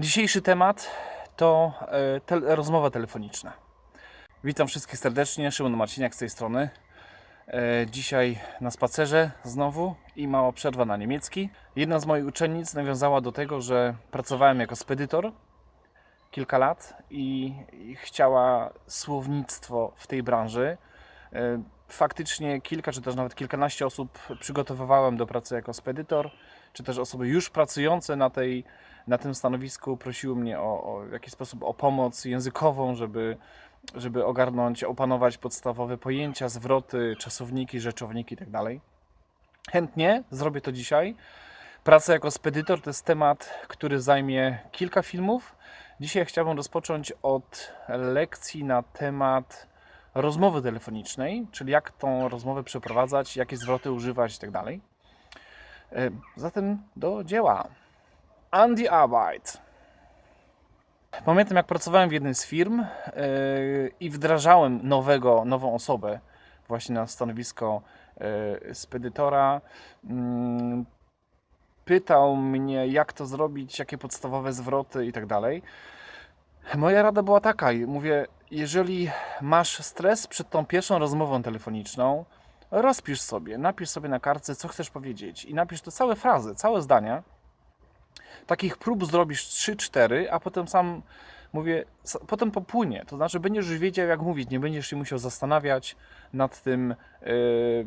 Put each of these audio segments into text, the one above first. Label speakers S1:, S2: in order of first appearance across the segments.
S1: Dzisiejszy temat to e, tel- rozmowa telefoniczna. Witam wszystkich serdecznie, Szymon Marciniak z tej strony. E, Dzisiaj na spacerze znowu i mała przerwa na niemiecki. Jedna z moich uczennic nawiązała do tego, że pracowałem jako spedytor kilka lat i, i chciała słownictwo w tej branży. E, Faktycznie kilka, czy też nawet kilkanaście osób przygotowywałem do pracy jako spedytor, czy też osoby już pracujące na, tej, na tym stanowisku prosiły mnie o, o w jakiś sposób o pomoc językową, żeby, żeby ogarnąć, opanować podstawowe pojęcia, zwroty, czasowniki, rzeczowniki itd. Chętnie zrobię to dzisiaj. Praca jako spedytor to jest temat, który zajmie kilka filmów. Dzisiaj chciałbym rozpocząć od lekcji na temat rozmowy telefonicznej, czyli jak tą rozmowę przeprowadzać, jakie zwroty używać itd. E, Zatem do dzieła. An die Arbeit. Pamiętam, jak pracowałem w jednej z firm yy, i wdrażałem nowego, nową osobę właśnie na stanowisko yy, spedytora. Mm, Pytał mnie, jak to zrobić, jakie podstawowe zwroty i tak dalej. Moja rada była taka, mówię, jeżeli masz stres przed tą pierwszą rozmową telefoniczną, rozpisz sobie, napisz sobie na kartce, co chcesz powiedzieć i napisz to całe frazy, całe zdania. Takich prób zrobisz 3-4, a potem sam mówię, potem popłynie. To znaczy, będziesz już wiedział, jak mówić, nie będziesz się musiał zastanawiać nad tym, yy,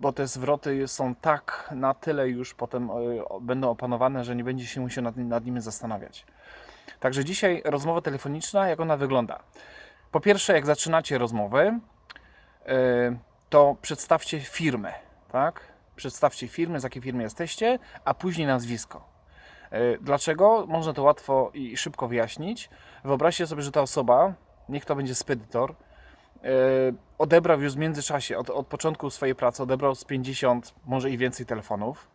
S1: bo te zwroty są tak na tyle już potem o- będą opanowane, że nie będziesz się musiał nad, nad nimi zastanawiać. Także dzisiaj rozmowa telefoniczna, jak ona wygląda? Po pierwsze, jak zaczynacie rozmowę, yy, to przedstawcie firmę, tak? Przedstawcie firmę, z jakiej firmy jesteście, a później nazwisko. E, Dlaczego? Można to łatwo i szybko wyjaśnić. Wyobraźcie sobie, że ta osoba, niech to będzie spedytor, e, odebrał już w międzyczasie, od, od początku swojej pracy, odebrał z 50, może i więcej telefonów.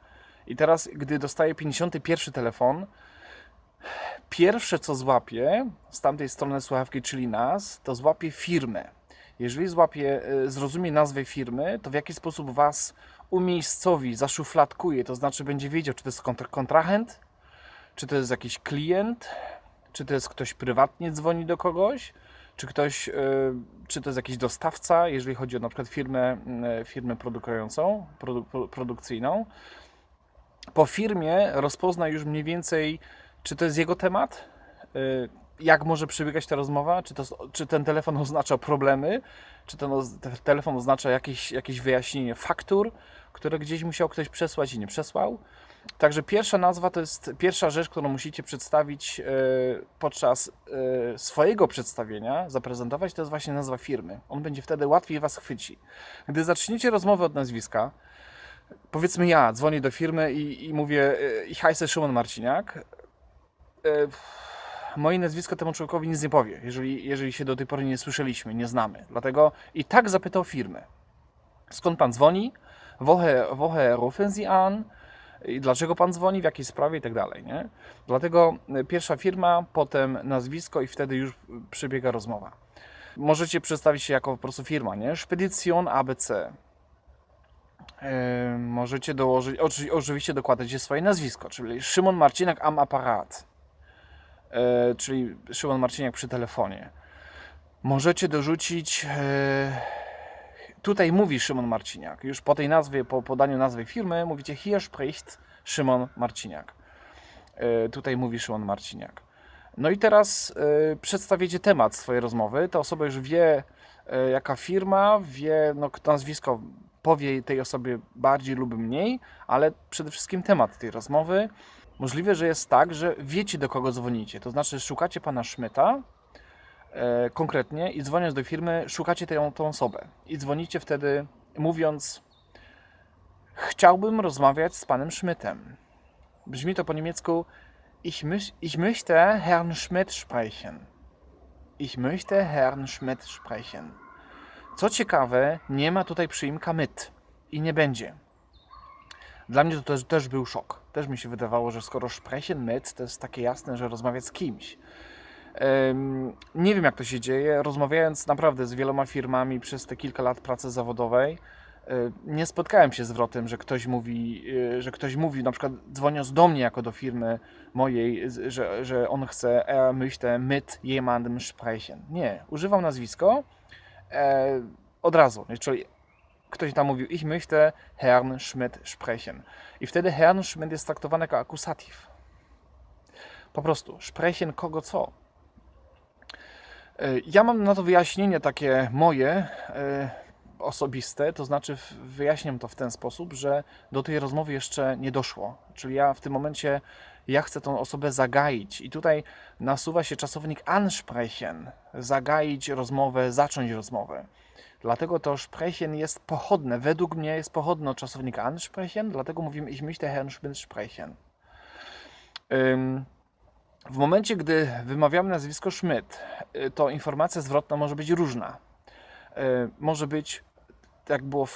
S1: I teraz, gdy dostaje 51 telefon, pierwsze co złapie z tamtej strony słuchawki, czyli nas, to złapie firmę. Jeżeli złapie, e, zrozumie nazwę firmy, to w jaki sposób was umiejscowi, zaszufladkuje, to znaczy będzie wiedział, czy to jest kontr- kontrahent, czy to jest jakiś klient, czy to jest ktoś prywatnie dzwoni do kogoś, czy ktoś, e, czy to jest jakiś dostawca, jeżeli chodzi o na przykład firmę, e, firmę produkującą, produ, pro- produkcyjną. Po firmie rozpozna już mniej więcej, czy to jest jego temat, e, jak może przebiegać ta rozmowa, czy, to, czy ten telefon oznacza problemy, czy ten telefon oznacza jakieś, jakieś wyjaśnienie faktur, które gdzieś musiał ktoś przesłać i nie przesłał. Także pierwsza nazwa to jest pierwsza rzecz, którą musicie przedstawić e, podczas e, swojego przedstawienia, zaprezentować, to jest właśnie nazwa firmy. On będzie wtedy łatwiej Was chwyci. Gdy zaczniecie rozmowę od nazwiska, powiedzmy ja dzwonię do firmy i, i mówię e, ich heiße Szymon Marciniak, moje nazwisko temu człowiekowi nic nie powie, jeżeli, jeżeli się do tej pory nie słyszeliśmy, nie znamy. Dlatego i tak zapytał firmę. Skąd Pan dzwoni? Woher, woher rufen Sie an? I dlaczego pan dzwoni, w jakiej sprawie i tak dalej, nie? Dlatego y, pierwsza firma, potem nazwisko i wtedy już przebiega rozmowa. Możecie przedstawić się jako po prostu firma, nie? Spedition ABC. Yy, możecie dołożyć, oczy- oczywiście dokładacie swoje nazwisko, czyli Szymon Marcinak am aparat, Yy, czyli Szymon Marciniak przy telefonie. Możecie dorzucić yy, tutaj mówi Szymon Marciniak. Już po tej nazwie, po podaniu nazwy firmy, mówicie hier spricht Szymon Marciniak. E, Tutaj mówi Szymon Marciniak. No i teraz e, przedstawicie temat swojej rozmowy. Ta osoba już wie, e, jaka firma, wie, no, nazwisko powie tej osobie bardziej lub mniej, ale przede wszystkim temat tej rozmowy. Możliwe, że jest tak, że wiecie, do kogo dzwonicie. To znaczy, szukacie pana Szmyta, konkretnie i dzwoniąc do firmy, szukacie tę, tą osobę. I dzwonicie wtedy mówiąc: Chciałbym rozmawiać z panem Schmidtem. Brzmi to po niemiecku: Ich, mys- ich möchte Herrn Schmidt sprechen. Ich möchte Herrn Schmidt sprechen. Co ciekawe, nie ma tutaj przyimka mit i nie będzie. Dla mnie to też, też był szok. Też mi się wydawało, że skoro sprechen mit, to jest takie jasne, że rozmawiać z kimś. Nie wiem, jak to się dzieje. Rozmawiając naprawdę z wieloma firmami przez te kilka lat pracy zawodowej, Y, Nie spotkałem się z zwrotem, że ktoś mówi, y, że ktoś mówi, na przykład dzwoniąc do mnie jako do firmy mojej, że, że on chce er möchte mit jemandem sprechen. Nie, używam nazwisko e, od razu, czyli ktoś tam mówił, ich möchte Herrn Schmidt sprechen. I wtedy Herrn Schmidt jest traktowany jako akusatyw. Po prostu, sprechen kogo co. E, Ja mam na to wyjaśnienie takie moje, e, osobiste, to znaczy wyjaśniam to w ten sposób, że do tej rozmowy jeszcze nie doszło. Czyli ja w tym momencie, ja chcę tą osobę zagaić i tutaj nasuwa się czasownik ansprechen, zagaić rozmowę, zacząć rozmowę. Dlatego to sprechen jest pochodne, według mnie jest pochodne od czasownika ansprechen, dlatego mówimy ich möchte Herrn sprechen. Ym, w momencie, gdy wymawiamy nazwisko Schmidt, y, to informacja zwrotna może być różna. Y, Może być, jak było,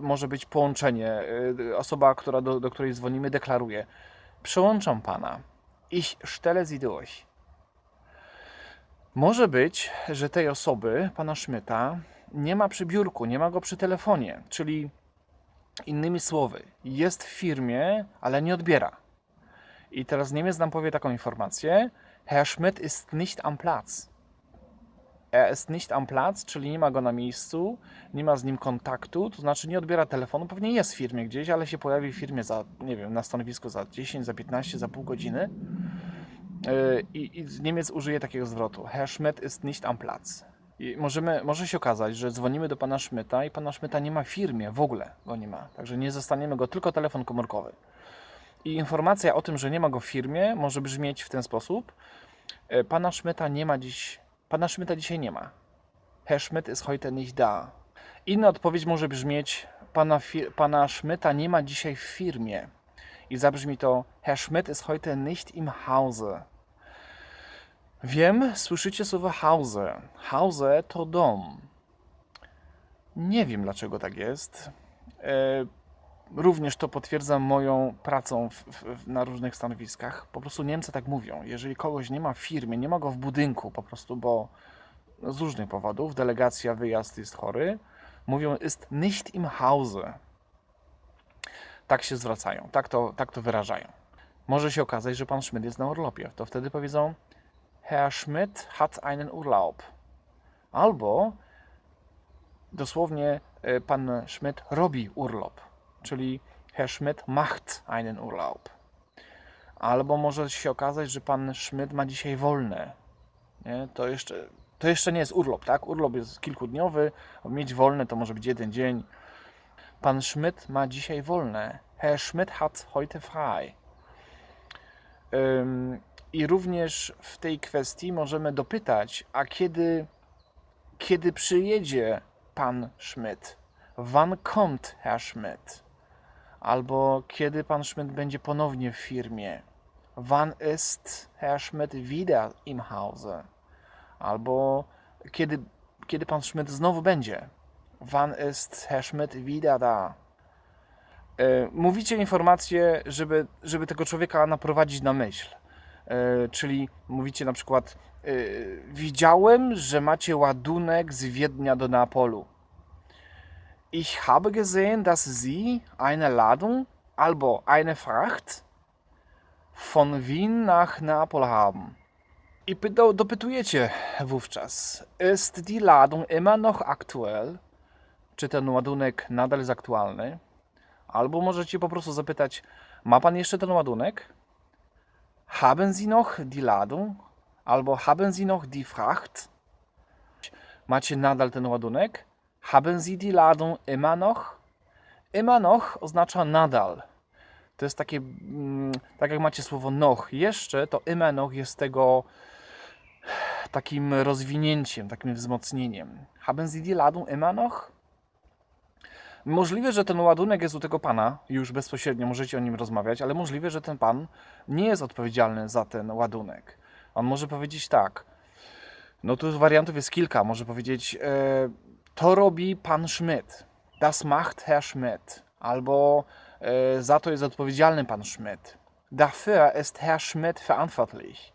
S1: może być połączenie. Y, Osoba, która do, do której dzwonimy, deklaruje: Przełączam pana. Ich stelle sie durch. Może być, że tej osoby, pana Schmidta, nie ma przy biurku, nie ma go przy telefonie, czyli innymi słowy, jest w firmie, ale nie odbiera. I teraz Niemiec nam powie taką informację: Herr Schmidt ist nicht am Platz. Er ist nicht am Platz, czyli nie ma go na miejscu, nie ma z nim kontaktu, to znaczy nie odbiera telefonu, pewnie jest w firmie gdzieś, ale się pojawi w firmie za, nie wiem, na stanowisku za 10, za 15, za pół godziny. Yy, I, I Niemiec użyje takiego zwrotu: Herr Schmidt ist nicht am Platz. I możemy, może się okazać, że dzwonimy do pana Schmidta i pana Schmidta nie ma w firmie, w ogóle go nie ma. Także nie zostaniemy go, tylko telefon komórkowy. I informacja o tym, że nie ma go w firmie, może brzmieć w ten sposób: e, Pana Schmidta nie ma dziś, pana Schmidta dzisiaj nie ma. Herr Schmidt ist heute nicht da. Inna odpowiedź może brzmieć: Pana, pana Schmidta nie ma dzisiaj w firmie. I zabrzmi to: Herr Schmidt ist heute nicht im Hause. Wiem, słyszycie słowo Hause. Hause to dom. Nie wiem dlaczego tak jest. Również to potwierdzam moją pracą w, w, na różnych stanowiskach. Po prostu Niemcy tak mówią. Jeżeli kogoś nie ma w firmie, nie ma go w budynku, po prostu, bo z różnych powodów, delegacja, wyjazd jest chory, mówią ist nicht im Hause. Tak się zwracają, tak to, tak to wyrażają. Może się okazać, że pan Schmidt jest na urlopie. To wtedy powiedzą Herr Schmidt hat einen Urlaub. Albo dosłownie e, pan Schmidt robi urlop czyli Herr Schmidt macht einen Urlaub. Albo może się okazać, że pan Schmidt ma dzisiaj wolne. Nie? To, jeszcze, to jeszcze nie jest urlop, tak? Urlop jest kilkudniowy, mieć wolne to może być jeden dzień. Pan Schmidt ma dzisiaj wolne. Herr Schmidt hat heute frei. Ym, I również w tej kwestii możemy dopytać, a kiedy, kiedy przyjedzie pan Schmidt? Wann kommt Herr Schmidt? Albo kiedy pan Schmidt będzie ponownie w firmie? Wann ist Herr Schmidt wieder im Hause? Albo kiedy, kiedy pan Schmidt znowu będzie? Wann ist Herr Schmidt wieder da? E, Mówicie informacje, żeby, żeby tego człowieka naprowadzić na myśl. E, Czyli mówicie na przykład: e, Widziałem, że macie ładunek z Wiednia do Neapolu. Ich habe gesehen, dass Sie eine Ladung, albo eine Fracht von Wien nach Neapel haben. I pyta- dopytujecie wówczas, ist die Ladung immer noch aktuell? Czy ten ładunek nadal jest aktualny? Albo możecie po prostu zapytać, ma pan jeszcze ten ładunek? Haben Sie noch die Ladung? Albo haben Sie noch die Fracht? Macie nadal ten ładunek? Haben Sie die Ladung immer noch? Immer noch oznacza nadal. To jest takie, mm, tak jak macie słowo noch jeszcze, to immer noch jest tego takim rozwinięciem, takim wzmocnieniem. Haben Sie die Ladung immer noch? Możliwe, że ten ładunek jest u tego pana, już bezpośrednio możecie o nim rozmawiać, ale możliwe, że ten pan nie jest odpowiedzialny za ten ładunek. On może powiedzieć tak. No tu wariantów jest kilka. Może powiedzieć, e, to robi pan Schmidt. Das macht Herr Schmidt. Albo e, za to jest odpowiedzialny pan Schmidt. Dafür ist Herr Schmidt verantwortlich.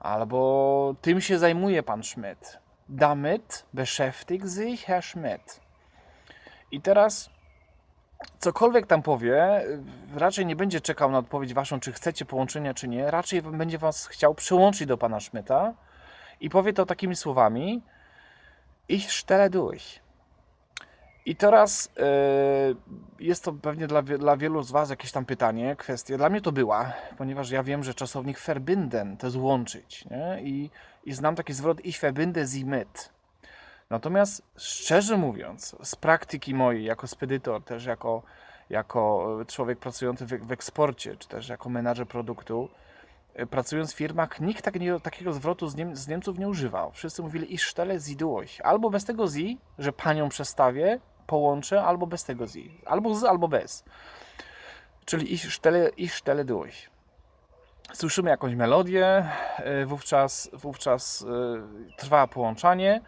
S1: Albo tym się zajmuje pan Schmidt. Damit beschäftigt sich Herr Schmidt. I teraz cokolwiek tam powie, raczej nie będzie czekał na odpowiedź waszą, czy chcecie połączenia, czy nie. Raczej będzie was chciał przyłączyć do pana Szmyta i powie to takimi słowami: Ich stelle durch. I teraz y, jest to pewnie dla, dla wielu z Was jakieś tam pytanie, kwestia. Dla mnie to była, ponieważ ja wiem, że czasownik verbinden to jest łączyć. Nie? I, I znam taki zwrot ich verbinde sie mit. Natomiast szczerze mówiąc, z praktyki mojej, jako spedytor, też jako, jako człowiek pracujący w, w eksporcie, czy też jako menadżer produktu, pracując w firmach, nikt takiego, takiego zwrotu z, Niem, z Niemców nie używał. Wszyscy mówili ich sie durch. Albo bez tego sie, że panią przestawię, połączę, albo bez tego sie. Albo z, albo bez. Czyli ich stelle, ich stelle durch. Słyszymy jakąś melodię, e, wówczas, wówczas e, trwa połączanie,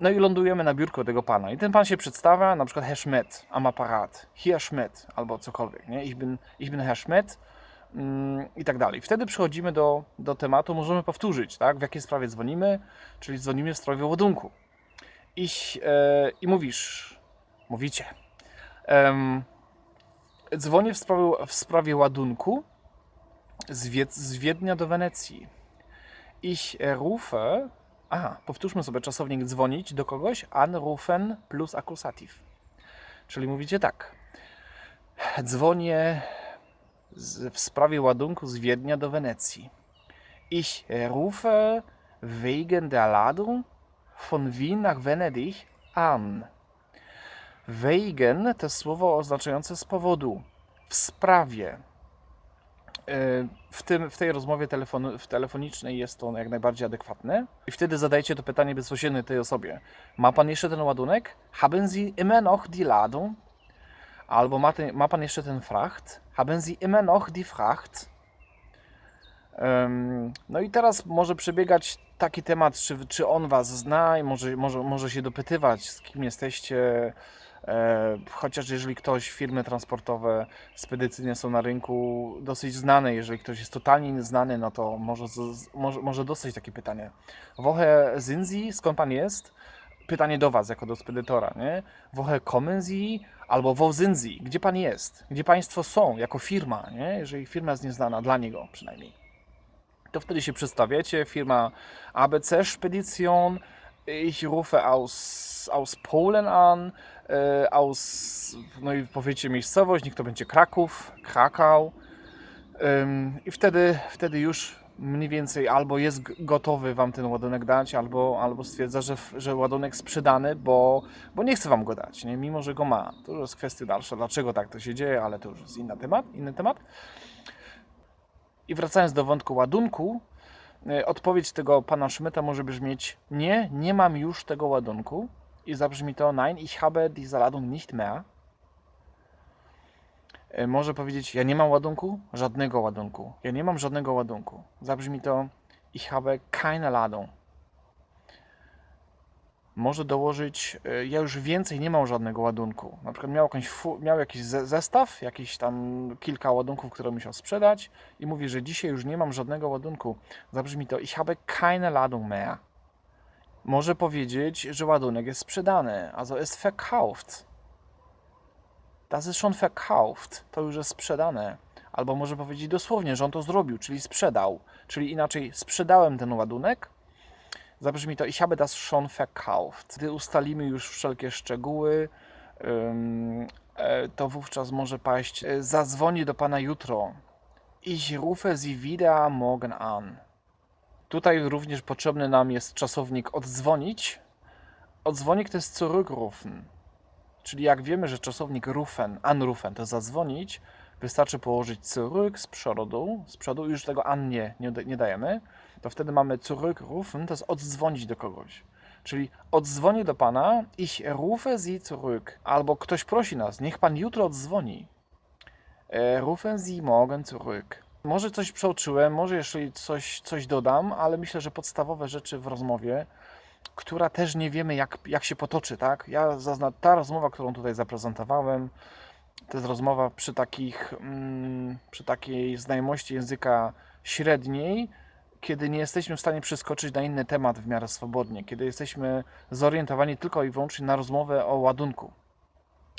S1: no i lądujemy na biurko tego pana. I ten pan się przedstawia, na przykład Herr Schmidt, am Apparat, Hier Schmidt, albo cokolwiek, nie? Ich bin, ich bin Herr Schmidt i tak dalej. Wtedy przechodzimy do, do tematu, możemy powtórzyć, tak? W jakiej sprawie dzwonimy, czyli dzwonimy w sprawie ładunku. Ich, e, I mówisz, mówicie, dzwonię w sprawie, w sprawie ładunku z, Wied- z Wiednia do Wenecji. Ich rufe Aha, powtórzmy sobie czasownik dzwonić do kogoś, anrufen plus akusatyw. Czyli mówicie tak. Dzwonię w sprawie ładunku z Wiednia do Wenecji. Ich rufe wegen der Ladung von Wien nach Venedig an. Wegen to słowo oznaczające z powodu, w sprawie. Y, w, tym, w tej rozmowie telefon, w telefonicznej jest to jak najbardziej adekwatne. I wtedy zadajcie to pytanie bezpośrednio tej osobie. Ma pan jeszcze ten ładunek? Haben Sie immer noch die Ladung? Albo ma, ten, ma pan jeszcze ten fracht? Haben Sie immer noch die Fracht? No i teraz może przebiegać taki temat, czy, czy on was zna i może, może, może się dopytywać, z kim jesteście, E, chociaż jeżeli ktoś, firmy transportowe, spedycyjne są na rynku dosyć znane, jeżeli ktoś jest totalnie nieznany, no to może, może, może dostać takie pytanie. Woche Sie? Skąd Pan jest? Pytanie do Was, jako do spedytora, nie? Woche kommen Sie? Albo wo sind Sie? Gdzie Pan jest? Gdzie Państwo są, jako firma, nie? Jeżeli firma jest nieznana, dla niego przynajmniej to wtedy się przedstawiacie, firma ABC Spedition, ich rufe aus, aus Polen an, e, aus, no i powiecie miejscowość, niech to będzie Kraków, Krakau Ym, i wtedy, wtedy już mniej więcej albo jest gotowy Wam ten ładunek dać, albo, albo stwierdza, że, że ładunek sprzedany, bo, bo nie chce Wam go dać, nie? mimo że go ma. To już jest kwestia dalsza, dlaczego tak to się dzieje, ale to już jest inny temat. Inny temat. I wracając do wątku ładunku, y, odpowiedź tego pana Schmidta może brzmieć: Nie, nie mam już tego ładunku. I zabrzmi to: Nein, ich habe diese Ladung nicht mehr. Y, Może powiedzieć: Ja nie mam ładunku, żadnego ładunku. Ja nie mam żadnego ładunku. Zabrzmi to: Ich habe keine Ladung. Może dołożyć, y, ja już więcej nie mam żadnego ładunku. Na przykład miał, jakąś miał jakiś ze- zestaw, jakiś tam kilka ładunków, które musiał sprzedać i mówi, że dzisiaj już nie mam żadnego ładunku. Zabrzmi to, ich habe keine Ladung mehr. Może powiedzieć, że ładunek jest sprzedany, also ist verkauft. Das ist schon verkauft, to już jest sprzedane. Albo może powiedzieć dosłownie, że on to zrobił, czyli sprzedał. Czyli inaczej, sprzedałem ten ładunek, zabrzmi to ich habe das schon verkauft. Gdy ustalimy już wszelkie szczegóły, e, to wówczas może paść e, zadzwoni do Pana jutro. Ich rufe Sie wieder morgen an. Tutaj również potrzebny nam jest czasownik oddzwonić. Odzwonik to jest zurückrufen. Czyli jak wiemy, że czasownik rufen, anrufen to zadzwonić, wystarczy położyć zurück z przodu, z przodu i już tego an nie, nie, nie dajemy, to wtedy mamy zurückrufen, to jest oddzwonić do kogoś. Czyli oddzwonię do Pana, ich rufe Sie zurück. Albo ktoś prosi nas, niech Pan jutro oddzwoni. E, Rufen Sie morgen zurück. Może coś przeoczyłem, może jeszcze coś, coś dodam, ale myślę, że podstawowe rzeczy w rozmowie, która też nie wiemy, jak, jak się potoczy, tak? Ja zazna- ta rozmowa, którą tutaj zaprezentowałem, to jest rozmowa przy takich, mm, przy takiej znajomości języka średniej, kiedy nie jesteśmy w stanie przeskoczyć na inny temat w miarę swobodnie, kiedy jesteśmy zorientowani tylko i wyłącznie na rozmowę o ładunku.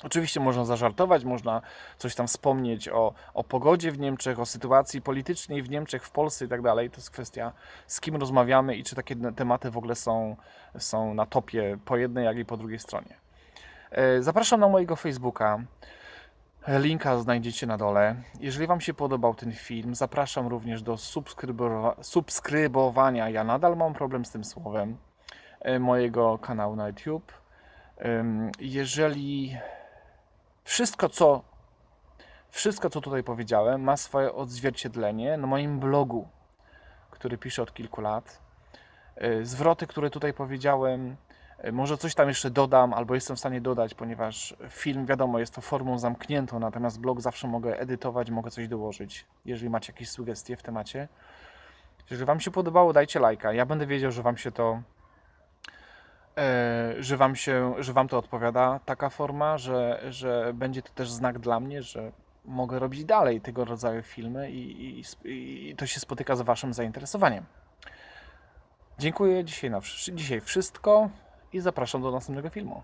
S1: Oczywiście można zażartować, można coś tam wspomnieć o, o pogodzie w Niemczech, o sytuacji politycznej w Niemczech, w Polsce i tak dalej. To jest kwestia, z kim rozmawiamy i czy takie tematy w ogóle są, są na topie po jednej, jak i po drugiej stronie. E, Zapraszam na mojego Facebooka. Linka znajdziecie na dole. Jeżeli Wam się podobał ten film, zapraszam również do subskrybowa- subskrybowania. Ja nadal mam problem z tym słowem. e, Mojego kanału na YouTube. Jeżeli wszystko, co wszystko, co tutaj powiedziałem, ma swoje odzwierciedlenie na moim blogu, który piszę od kilku lat. Y, Zwroty, które tutaj powiedziałem, y, może coś tam jeszcze dodam, albo jestem w stanie dodać, ponieważ film, wiadomo, jest to formą zamkniętą, natomiast blog zawsze mogę edytować, mogę coś dołożyć, jeżeli macie jakieś sugestie w temacie. Jeżeli Wam się podobało, dajcie lajka. Ja będę wiedział, że Wam się to że wam się, że wam to odpowiada taka forma, że, że będzie to też znak dla mnie, że mogę robić dalej tego rodzaju filmy i, i, i to się spotyka z waszym zainteresowaniem. Dziękuję dzisiaj, na, dzisiaj wszystko i zapraszam do następnego filmu.